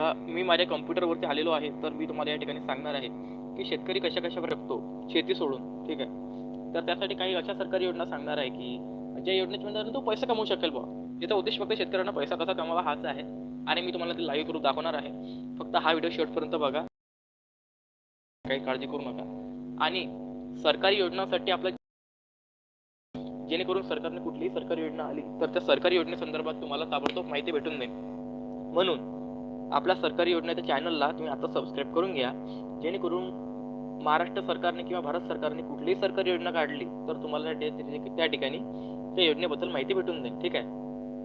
मी माझ्या कम्प्युटरवरती आलेलो आहे तर मी तुम्हाला या ठिकाणी सांगणार आहे की शेतकरी कशा कशा शकतो शेती सोडून ठीक आहे? तर त्यासाठी काही अशा सरकारी योजना सांगणार आहे की ज्या योजनेच्या तो पैसा कमवू शकेल बुवा. याचा उद्देश फक्त शेतकऱ्यांना पैसा कसा कमावा हाच आहे. आणि मी तुम्हाला ते लाईव्ह करून दाखवणार आहे. फक्त हा व्हिडिओ शेवटपर्यंत बघा. काही काळजी करू नका. आणि सरकारी योजनांसाठी आपल्या जेणेकरून सरकारने कुठलीही सरकारी योजना आली तर त्या सरकारी योजनेसंदर्भात तुम्हाला ताबडतोब माहिती भेटून जाईल. म्हणून आपल्या सरकारी योजनेच्या चॅनलला तुम्ही आता सबस्क्राईब करून घ्या. जेणेकरून महाराष्ट्र सरकारने किंवा भारत सरकारने कुठलीही सरकारी योजना काढली तर तुम्हाला त्या त्या- ठिकाणी त्या योजनेबद्दल माहिती भेटून जाईल. ठीक आहे?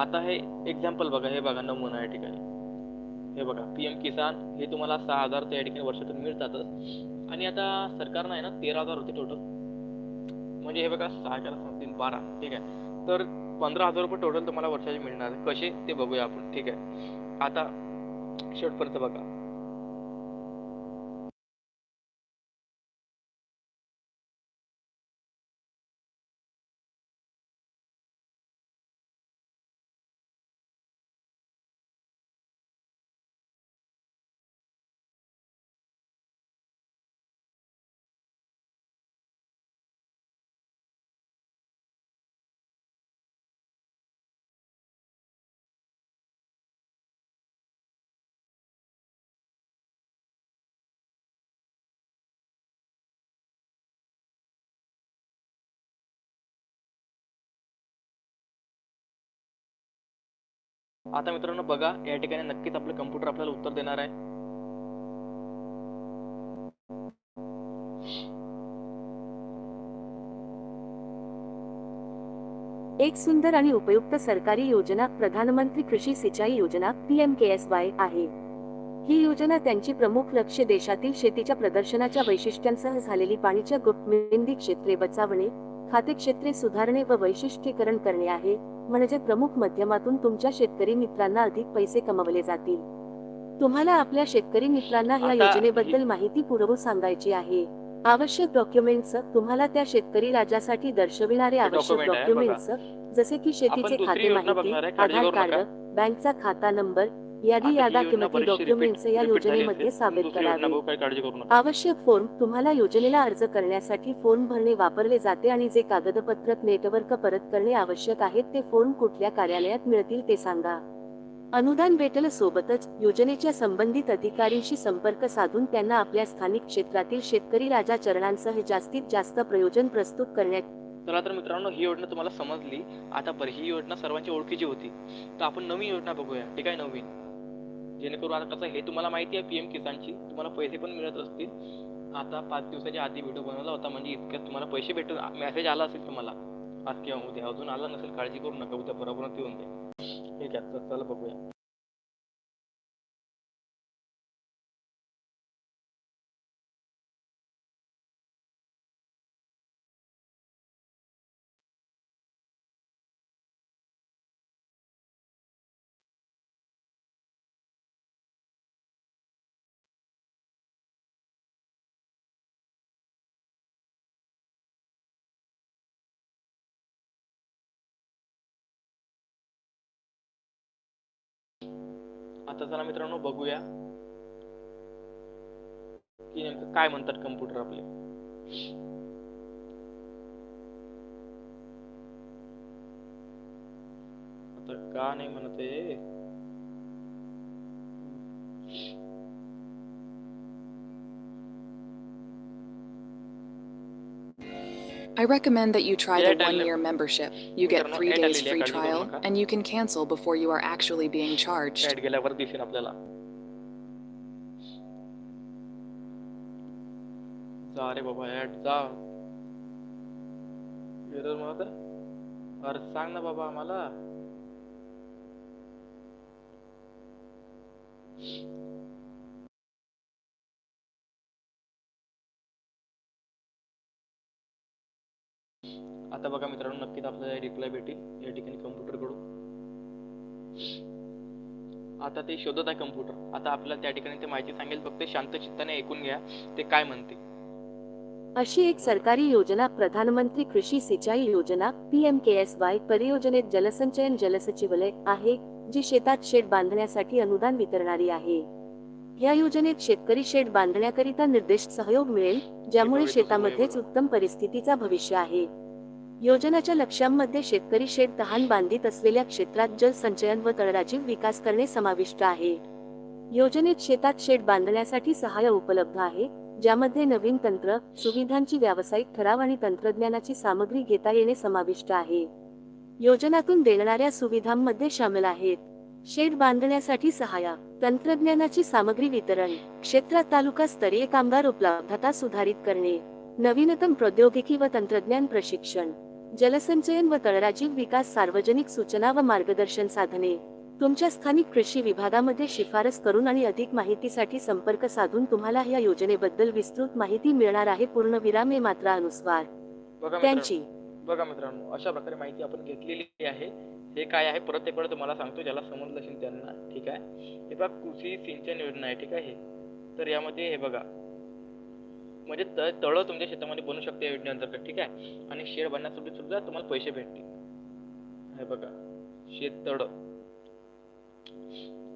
आता हे एक्झाम्पल बघा हे बघा नमुना या ठिकाणी. हे बघा पी एम किसान हे तुम्हाला सहा हजार त्या ठिकाणी वर्षातून मिळतातच. आणि आता सरकारनं आहे ना तेरा हजार होते टोटल म्हणजे हे बघा सहा चार तीन बारा. ठीक आहे? तर पंधरा हजार रुपये टोटल तुम्हाला वर्षाचे मिळणार कसे? ते बघूया आपण. ठीक आहे? आता शेवटपर्यंत बघा. आता मित्रांनो बघा या ठिकाणी नक्कीच आपलं कम्प्युटर आपल्याला उत्तर देणार आहे. एक सुंदर आणि उपयुक्त सरकारी योजना प्रधानमंत्री कृषी सिंचाई योजना P M K S Y आहे. ही योजना त्यांची प्रमुख लक्ष्य देशातील शेतीच्या प्रदर्शनाच्या वैशिष्ट्यांसह झालेली पाणीच्या गुप्तमेंदी क्षेत्रे बचावणे खाते क्षेत्रे सुधारणे व वैशिष्ट्यीकरण करणे आहे म्हणजे प्रमुख माध्यमातून तुमच्या शेतकरी मित्रांना अधिक पैसे कमवले जातील तुम्हाला आपल्या शेतकरी मित्रांना या योजनेबद्दल माहिती पुरवू सांगायची आहे आवश्यक डॉक्युमेंट्स तुम्हाला त्या शेतकरी राजासाठी दर्शविणारे आवश्यक. डॉक्युमेंट्स जसे की शेतीचे खाते माहिती आधार. कार्ड बँकचा खाता नंबर यादी यादा किंमती डॉक्युमेंट्स या योजनेमध्ये. सामील करावे. आवश्यक फॉर्म तुम्हाला योजनेला अर्ज करण्यासाठी फॉर्म भरणे वापरले जाते आणि जे कागदपत्र नेटवर्क परत करणे आवश्यक आहेत ते फॉर्म कुठल्या कार्यालयात मिळतील ते सांगा. अनुदान भेटल सोबतच योजनेच्या संबंधित अधिकाऱ्यांशी संपर्क साधून त्यांना आपल्या स्थानिक क्षेत्रातील शेतकरी राजा चरणांसह जास्तीत जास्त प्रयोजन प्रस्तुत करण्यात चला तर मित्रांनो ही योजना तुम्हाला समजली. आता बरं ही योजना सर्वांची ओळखीची होती. तर आपण नवीन योजना बघूया. ठीक आहे नवीन. जेणेकरून आता कसं हे तुम्हाला माहिती आहे पीएम किसानची तुम्हाला पैसे पण मिळत असतील. आता पाच दिवसाच्या आधी व्हिडिओ बनवला होता म्हणजे इतक्यात तुम्हाला पैसे भेटून मेसेज आला असेल तुम्हाला. आज किंवा उद्या. अजून आला नसेल काळजी करू नका. उद्या बरोबर येऊन जाईल. ठीक आहे तर चला बघूया. आता चला मित्रांनो बघूया. की नेमकं काय म्हणतात कम्प्युटर आपले. आता का नाही म्हणत आहे? I recommend that you try the Airtel- one year membership. You get Miत्रांनो, three Airtel days लिहिलंय, free काळजी करू trial, नका. and you can cancel before you are actually being charged. Ad गेल्यावर दिसेल आपल्याला जा रे बाबा ऍड जा एरर म्हणत आहे? अरे सांग ना बाबा आम्हाला आता बघा मित्रांनो नक्कीच आपल्याला रिप्लाय भेटेल. या ठिकाणी कम्प्युटरकडून. आता ते शोधत आहे कम्प्युटर आता आपल्याला त्या ठिकाणी ते माहिती सांगेल. फक्त शांत चित्ताने ऐकून घ्या. ते काय म्हणते? अशी एक सरकारी योजना प्रधानमंत्री कृषी सिंचाई योजना P M K S Y परियोजनेत जलसंचयन जलसचिवालय आहे जी शेतात शेड बांधण्यासाठी अनुदान वितरणारी आहे. या योजनेत शेतकरी शेड बांधण्याकरिता निर्देश सहयोग मिळेल ज्यामुळे शेतामध्येच उत्तम परिस्थितीचा भविष्य आहे. योजनाच्या लक्ष्यांमध्ये शेतकरी शेड तहान बांधित असलेल्या क्षेत्रात जलसंचयन व तळराजीव विकास करणे समाविष्ट आहे. योजनेत शेतात शेड बांधण्यासाठी सहाय्य उपलब्ध आहे ज्यामध्ये नवीन तंत्र सुविधांची व्यावसायिक ठराव आणि तंत्रज्ञानाची सामग्री घेता येणे समाविष्ट आहे. योजनातून देणाऱ्या सुविधांमध्ये सामील आहेत. शेड बांधण्यासाठी सहाय्य तंत्रज्ञानाची सामग्री वितरण क्षेत्रात तालुका स्तरीय कामगार उपलब्धता सुधारित करणे नवीनतम प्रौद्योगिकी व तंत्रज्ञान प्रशिक्षण. जलसंचयन व तळराजीव विकास सार्वजनिक सूचना व मार्गदर्शन साधने. तुमच्या स्थानिक कृषी विभागामध्ये शिफारस करून आणि अधिक माहितीसाठी संपर्क साधून तुम्हाला या योजनेबद्दल विस्तृत माहिती मिळणार आहे पूर्ण विराम हे मात्र अनुस्वार. त्यांची. बघा मित्रांनो अशा प्रकारे माहिती आपण घेतलेली आहे. हे काय आहे? परत एक वेळा तुम्हाला सांगतो ज्याला समजलं असेल त्यांना ठीक आहे? हे बघा कृषी सिंचन योजना आहे ठीक आहे. तर यामध्ये हे बघा म्हणजे त तळं तुमच्या शेतामध्ये बनू शकते या योजनेअंतर्गत ठीक आहे? आणि शेड बनण्यासाठी सुद्धा तुम्हाला पैसे भेटतील. हे बघा शेत तळ.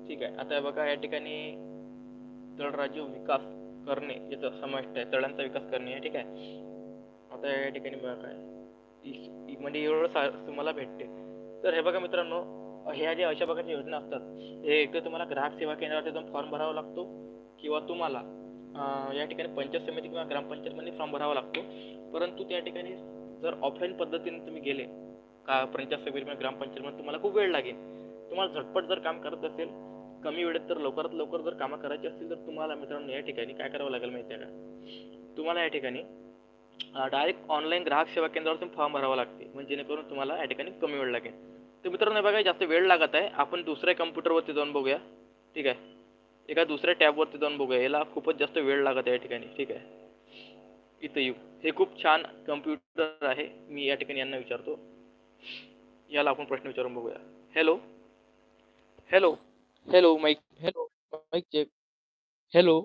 ठीक आहे आता हे बघा या ठिकाणी तळराज्य विकास करणे याचा समाविष्ट आहे तळांचा विकास करणे ठीक आहे? आता या ठिकाणी बघा काय. म्हणजे एवढं तुम्हाला भेटते. तर हे बघा मित्रांनो ह्या ज्या अशा प्रकारच्या योजना असतात हे एक तर तुम्हाला ग्राहक सेवा केंद्रावरती जाऊन फॉर्म भरावा लागतो किंवा तुम्हाला या ठिकाणी पंचायत समिती किंवा ग्रामपंचायतमध्ये फॉर्म भरावा लागतो. परंतु त्या ठिकाणी जर ऑफलाईन पद्धतीने तुम्ही गेले का पंचायत समिती किंवा ग्रामपंचायतमध्ये तुम्हाला खूप वेळ लागेल. तुम्हाला झटपट जर काम करत असेल कमी वेळेत तर लवकरात लवकर जर कामं करायची असतील तर तुम्हाला मित्रांनो या ठिकाणी काय करावं लागेल माहिती आहे का? तुम्हाला या ठिकाणी डायरेक्ट ऑनलाईन ग्राहक सेवा केंद्रावरून फॉर्म भरावा लागते. म्हणजे जेणेकरून तुम्हाला या ठिकाणी कमी वेळ लागेल. तर मित्रांनो बघा जास्त वेळ लागत आहे. आपण दुसऱ्या कम्प्युटरवरती जाऊन बघूया. ठीक आहे? एका दुसऱ्या टॅबवरती जाऊन बघूया. याला खूपच जास्त वेळ लगता है या ठिकाणी. ठीक आहे? इथं येऊ. हे खूप छान कम्प्युटर है मी या विचार तो विचारतो. याला प्रश्न विचार बघूया. Hello hello hello mike hello mike check hello